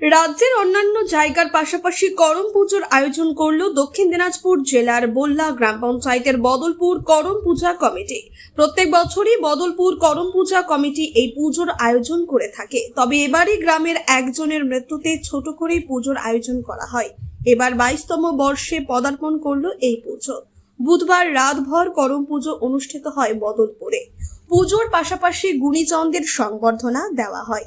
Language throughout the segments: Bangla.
রাজ্যের অন্যান্য জায়গার পাশাপাশি করম পুজোর আয়োজন করল দক্ষিণ দিনাজপুর জেলার বল্লা গ্রাম পঞ্চায়েতের বদলপুর করম পূজা কমিটি। প্রত্যেক বছরই বদলপুর করম পূজা কমিটি এই পুজোর আয়োজন করে থাকে। তবে এবারই গ্রামের একজনের মৃত্যুতে ছোট করেই পুজোর আয়োজন করা হয়। এবার বাইশতম বর্ষে পদার্পণ করল এই পুজো। বুধবার রাতভর করম পুজো অনুষ্ঠিত হয় বদলপুরে। পুজোর পাশাপাশি গুণীচন্দ্রের সংবর্ধনা দেওয়া হয়।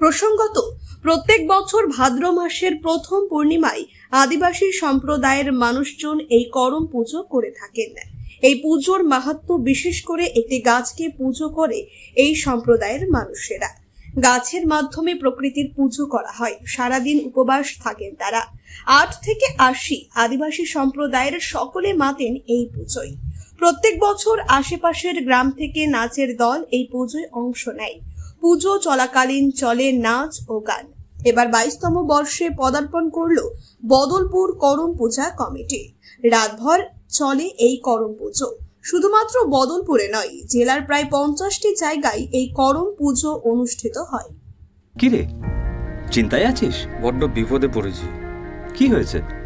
প্রসঙ্গত, প্রত্যেক বছর ভাদ্র মাসের প্রথম পূর্ণিমায় আদিবাসী সম্প্রদায়ের মানুষজন এই করম পুজো করে থাকেন। এই পুজোর মাহাত্ম্য বিশেষ করে একটি গাছকে পুজো করে এই সম্প্রদায়ের মানুষেরা। গাছের মাধ্যমে প্রকৃতির পুজো করা হয়, সারাদিন উপবাস থাকেন তারা। আট থেকে আশি আদিবাসী সম্প্রদায়ের সকলে মাতেন এই পুজোয়। প্রত্যেক বছর আশেপাশের গ্রাম থেকে নাচের দল এই পুজোয় অংশ নেয়। পুজো চলাকালীন চলে নাচ ও গান। এবার বাইশতম বর্ষে পদার্পণ করল বদলপুর করম পূজা কমিটি। রাতভর চলে এই করম পুজো। শুধুমাত্র বদলপুরে নয় জেলার প্রায় পঞ্চাশটি জায়গায় এই করম পুজো অনুষ্ঠিত হয়। কিরে? চিন্তায় আছিস? বড্ড বিপদে পড়েছি। কি হয়েছে?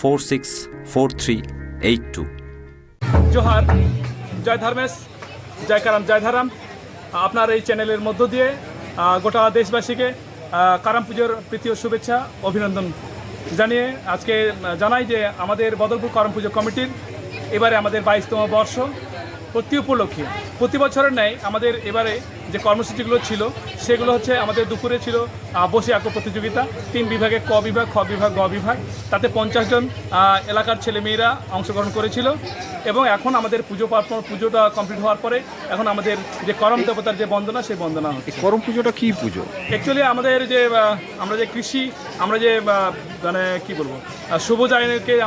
four six four three eight two Johar, জয় ধর্মেশ, জয় কারাম, জয় ধারাম। আপনার এই চ্যানেলের মধ্য দিয়ে গোটা দেশবাসীকে কারাম পুজোর প্রীতীয় শুভেচ্ছা, অভিনন্দন জানিয়ে আজকে জানাই যে আমাদের বদলপুর কারাম পুজো কমিটির এবারে আমাদের বাইশতম বর্ষ প্রতি উপলক্ষে। প্রতি বছরের ন্যায় আমাদের এবারে যে কর্মসূচিগুলো ছিল সেগুলো হচ্ছে আমাদের দুপুরে ছিল বসে আঁকো প্রতিযোগিতা তিন বিভাগে ক বিভাগ খ বিভাগ গ বিভাগ। তাতে পঞ্চাশ জন এলাকার ছেলেমেয়েরা অংশগ্রহণ করেছিল এবং এখন আমাদের পুজো পার্বণ পুজোটা কমপ্লিট হওয়ার পরে এখন আমাদের যে করম দেবতার যে বন্দনা সেই বন্দনা হচ্ছে। করম পুজোটা কি পুজো? অ্যাকচুয়ালি আমাদের যে আমরা যে কৃষি আমরা যে মানে কি বলব সবুজ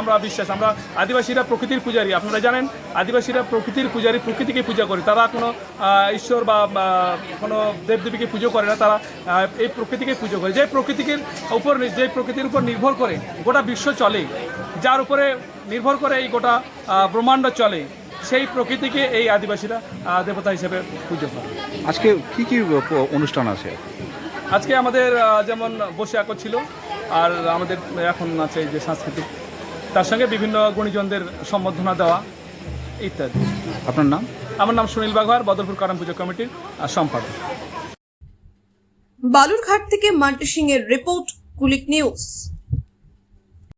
আমরা বিশ্বাস আমরা আদিবাসীরা প্রকৃতির পূজারী। আপনারা জানেন আদিবাসীরা প্রকৃতির পূজারী প্রকৃতিকে পূজা করে। তারা কোনো ঈশ্বর বা কোনো দেবদেবীকে পুজো করে না তারা এই প্রকৃতিকে পুজো করে। যে প্রকৃতিকে উপর যে প্রকৃতির উপর নির্ভর করে গোটা বিশ্ব চলে। যার উপরে নির্ভর করে এই গোটা ব্রহ্মাণ্ড চলে সেই প্রকৃতিকে এই আদিবাসীরা দেবতা হিসেবে পুজো করে। আজকে কি কি অনুষ্ঠান আছে? আজকে আমাদের যেমন বসে আঁকো ছিল আর আমাদের এখন আছে যে সাংস্কৃতিক। তার সঙ্গে বিভিন্ন গুণীজনদের সম্বর্ধনা দেওয়া ইত্যাদি। আপনার নাম? আমার নাম সুনীল বাঘার বদরপুর কারণ পুজো কমিটির সম্পাদক। বালুরঘাট থেকে মান্টি সিং এর রিপোর্ট, কুলিক নিউজ।